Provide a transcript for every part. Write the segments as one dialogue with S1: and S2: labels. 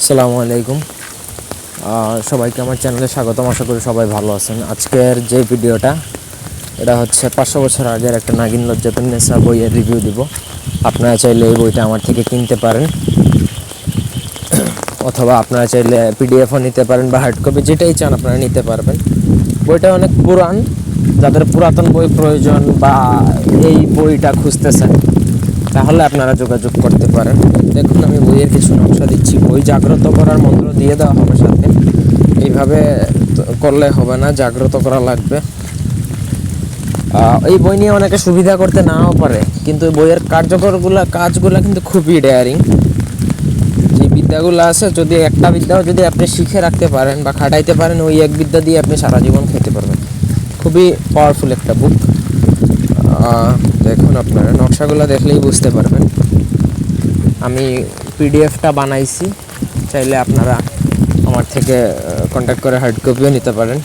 S1: আসসালামু আলাইকুম। সবাইকে আমার চ্যানেলে স্বাগতম। আশা করি সবাই ভালো আছেন। আজকের যে ভিডিওটা, এটা হচ্ছে পাঁচশো বছর আগের একটা নাগিন লজ্জাতুন নেশা বইয়ের রিভিউ দিব। আপনারা চাইলে এই বইটা আমার থেকে কিনতে পারেন। অথবা আপনারা চাইলে পিডিএফও নিতে পারেন বা হার্ড কপি যেটাই চান আপনারা নিতে পারবেন। বইটা অনেক পুরান। যাদের পুরাতন বই প্রয়োজন বা এই বইটা খুঁজতেছেন তাহলে আপনারা যোগাযোগ করতে পারেন। দেখুন, আমি বইয়ের কিছু নকশা দিচ্ছি। বই জাগ্রত করার মন্ত্র দিয়ে দেওয়া হবে সাথে। এইভাবে করলে হবে না, জাগ্রত করা লাগবে। এই বই নিয়ে অনেকে সুবিধা করতে নাও পারে, কিন্তু বইয়ের কার্যকরগুলা, কাজগুলা কিন্তু খুবই ডেয়ারিং যে বিদ্যাগুলো আছে, যদি একটা বিদ্যাও যদি আপনি শিখে রাখতে পারেন বা খাটাইতে পারেন, ওই এক বিদ্যা দিয়ে আপনি সারা জীবন খেতে পারবেন। খুবই পাওয়ারফুল একটা বুক দেখুন আপনারা, নকশাগুলো দেখলেই বুঝতে পারবেন। আমি পিডিএফটা বানাইছি, চাইলে আপনারা আমার থেকে কন্ট্যাক্ট করে হার্ড কপিও নিতে পারেন।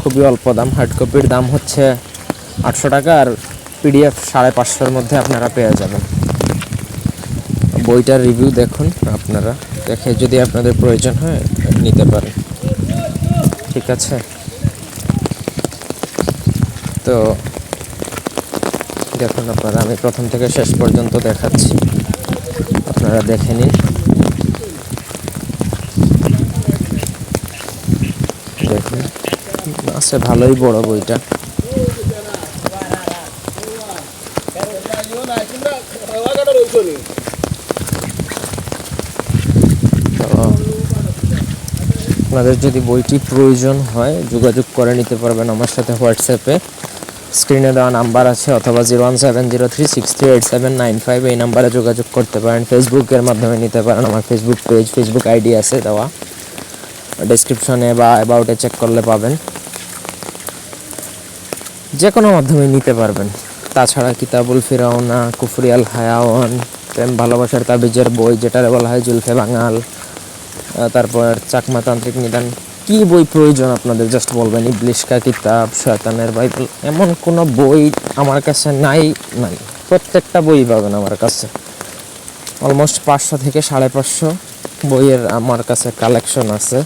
S1: খুবই অল্প দাম হার্ড কপির দাম হচ্ছে আটশো টাকা আর পিডিএফ সাড়ে পাঁচশোর মধ্যে আপনারা পেয়ে যাবেন। বইটার রিভিউ দেখুন আপনারা, দেখে যদি আপনাদের প্রয়োজন হয়, নিতে পারেন। ঠিক আছে? তো দেখুন আপনারা, আমি প্রথম থেকে শেষ পর্যন্ত দেখাচ্ছি। আপনারা দেখে নিন। দেখুন আছে ভালোই বড় বইটা। আপনাদের যদি বইটি প্রয়োজন হয়, যোগাযোগ করে নিতে পারবেন আমার সাথে হোয়াটসঅ্যাপে। স্ক্রিনে দেওয়া নাম্বার আছে অথবা zero one seven zero three six three eight seven nine five এই নাম্বারে যোগাযোগ করতে পারেন। ফেসবুকের মাধ্যমে নিতে পারেন। আমার ফেসবুক পেজ, ফেসবুক আইডি আছে দেওয়া। ডেসক্রিপশনে বা অ্যাবাউটে চেক করলে পাবেন। যে কোনো মাধ্যমে নিতে পারবেন। তাছাড়া কিতাবুল ফিরাওনা কুফরিয়াল হায়াওয়ান, প্রেম, ভালোবাসার তাবিজের বই যেটা বলা হয় জুলফে বাঙাল তারপর চাকমাতান্ত্রিক নিদান। কি বই প্রয়োজন আপনাদের? জাস্ট বলবেন ইবলিশকা কিতাব, শয়তানের বাইবেল, এমন কোনো বই আমার কাছে নাই নাই। প্রত্যেকটা বই পাবেন আমার কাছে। অলমোস্ট পাঁচশো থেকে সাড়ে পাঁচশো বইয়ের আমার কাছে কালেকশন আছে।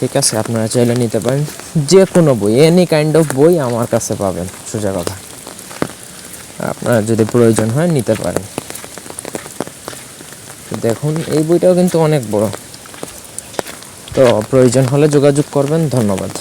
S1: ঠিক আছে, আপনারা চাইলে নিতে পারেন। যে কোনো বই এনি কাইন্ড অফ বই আমার কাছে পাবেন, সোজা কথা। আপনার যদি প্রয়োজন হয়, নিতে পারেন। দেখুন, এই বইটাও কিন্তু অনেক বড়। তো প্রয়োজন হলে যোগাযোগ করবেন ধন্যবাদ।